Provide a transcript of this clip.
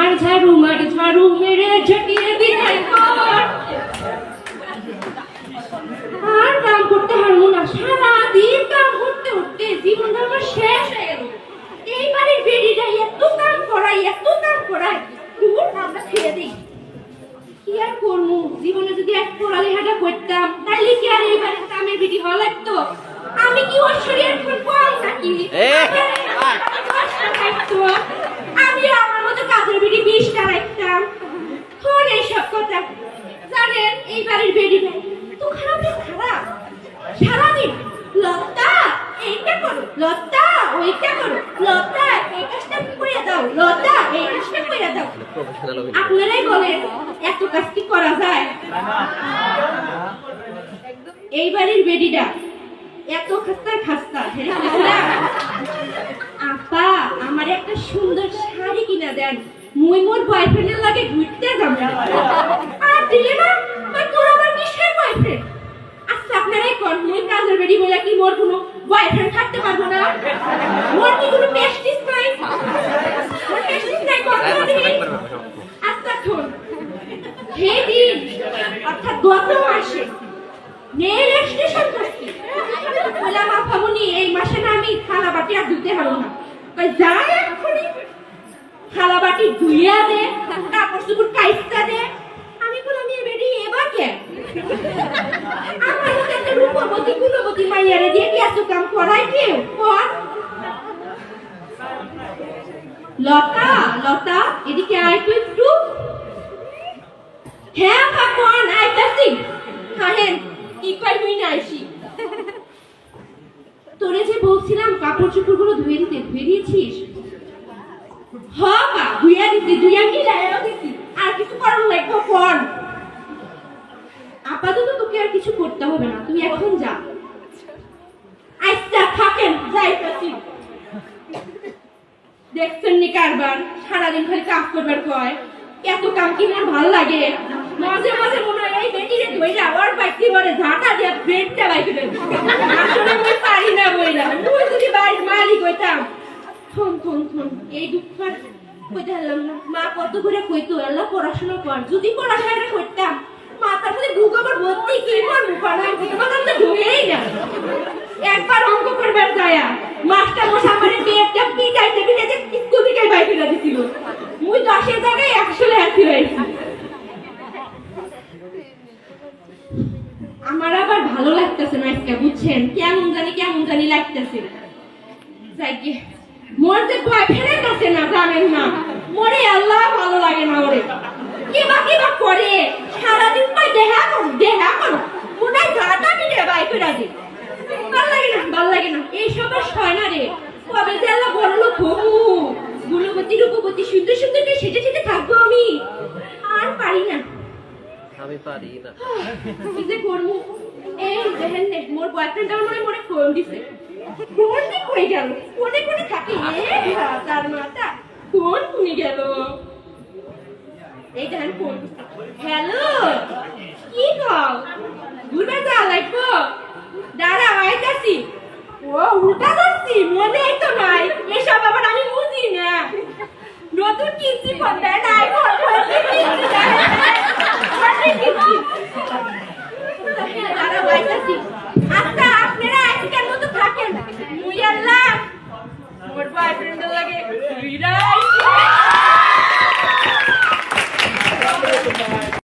মার ঝাড়ু মার ঝাড়ু মেরে ঝটিয়ে দিলে। আর কাম করতে পারব না সারাদিন কাম করতে করতে জীবনটা আমার শেষ হয়ে গেল। এই বাড়ির বেরিটা এত কাম করাই এত কাম করাই দূর আমরা ছেড়ে দিই। কি আর করব? জীবনে যদি এক পড়ালেখাটা করতাম তাহলে কি আর এই বাড়ির কামের বিধি হওয়া লাগতো? আমি কি ওর শরীর কম নাকি এ! আমার দশটা থাকতো আমি আমার মতো কাজের বিধি বিশটা রাখতাম তোর এইসব কথা জানেন এই বাড়ির বেডি ভাই তো খারাপ না খারাপ সারাদিন। লতা, এইটা করো, লতা, ওইটা করো, লতা, এই কাজটা করে দাও, লতা, এই কাজটা করে দাও। আপনারাই বলেন, এত কাজ কি করা যায়? এই বাড়ির বেডিটা, এত খাস্তা খাস্তা খাস্তা। আপা, আমার একটা সুন্দর শাড়ি কিনা দেন। মুই মোর বয়ফ্রেন্ডের লাগে ঘুরতে যাব। আর দিলে না তোর আবার কিসের বয়ফ্রেন্ড আপনারাই কোন মুই কাজের বেডি বলে কি মোর কোনো বয়ফ্রেন্ড থাকতে পারব না? মোর কি কোনো পেস্টিস নাই? মোর পেস্টিস নাই কোন আচ্ছা শোন। সেই দিন অর্থাৎ গত মাসে মেয়ের স্টেশন করছি। বললাম আফামনি এই মাসে না আমি থালা বাটি আর ধুতে পারব না। কই যা এক্ষুনি। থালা বাটি ধুইয়া দে কাপড় চোপড় কাইস্তা দে আমি বললাম এ বেডি এবার কে আমার মতো একটা রূপবতী গুণবতী মাইয়ারে দিয়ে কি এত কাম করাই কেউ লতা লতা, এদিকে আয় তো একটু। হ্যাঁ কাকুন আইতাছি। হাহেন, কি কই তুই না আইসি তোরে যে বলছিলাম কাপড় চোপড়গুলো ধুয়ে দিতে, ধুয়ে দিয়েছিস? হ বা ধুইয়া দিছি, ধুইয়া কি লাগাও দিছি আর কিছু করার লাগবে কোন আপাতত তোকে আর কিছু করতে হবে না, তুই এখন যা আচ্ছা থাকেন যাইতাছি দেখছেন নি কারবার, সারাদিন খালি কাজ করবার কয়। এত কাম কি ভালো লাগে? মাঝে মাঝে মনে হয়, এই বেটিরে ঝাঁটা দিয়া ব্রেডটা দেব আসলে পারি না যদি বাড়ির মালিক হইতাম। এই দুঃখ কইতে পারলাম না। মা কত করে কইতো, আল্লাহ পড়াশোনা কর, যদি পড়াশোনাটা করতাম মাথার মধ্যে ভূগোবর ভর্তি কি মুখ তোমার তো ঢুকেই না। একবার অঙ্ক করবার ভালো লাগতেছে না আজকে বুঝছেন? কেমন জানি কেমন জানি লাগতেছে। কি মোর যে বয়ফ্রেন্ড আছে না জানেন না? মরে আল্লাহ ভালো লাগে না ওরে। কি বা কি বা করে? সারাদিন পাই দেখা করো দেখা করো। ওটাই গাটা মিলে বাই ফিরা দিই ভালো লাগে না ভালো লাগে না। এইসব আর সয় না রে। কবে যে আল্লাহ বড় লোক হবু? গুণবতী রূপবতী সুন্দর সুন্দর করে সেজে সেজে থাকব আমি। আর পারি না। আমি পারি না। কি যে করব? এই মনে মনে ফোন দিছে। ফোন কি গেল? কোনে কোনে থাকে? তার মাথা ফোন শুনি গেল? এই ফোন হ্যালো